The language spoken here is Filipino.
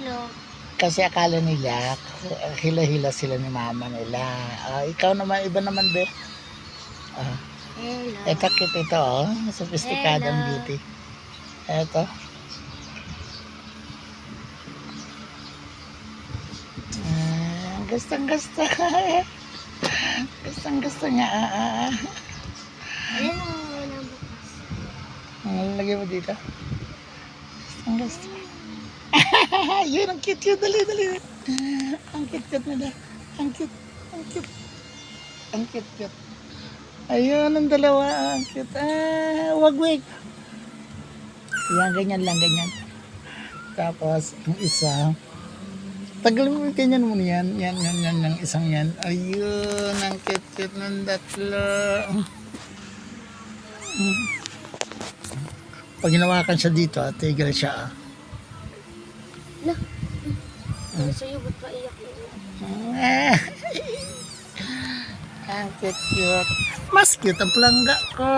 Hello. Kasi akala nila, hila-hila sila ni mama nila. Ah, ikaw naman, iba naman, be. Ah, Hello. ito, cute ito, oh. Sophisticadong Hello. beauty. Ito. Ah, gustong gusto. gustong gusto niya. Ah, ah, ah. Ayan ang wala bukas. Ang lagay mo dito. Gustong gusto. Yun, ang cute yun. Dali, dali. Ang cute cute nila. Ang cute. Ang cute. Ang cute cute. Ayun, ang dalawa. Ang cute. Ah, wag wag. Yan, ganyan lang, ganyan. Tapos, ang isa. Tagal mo, ganyan mo yan. Yan, yan, yan, yung isang yan. Ayun, ang cute cute ng tatlo. Pag hinawakan siya dito, at tigil siya. ah. Na. Ano sa'yo, ba't iyak? Ah. Ang cute cute. Mas cute ang palangga ko.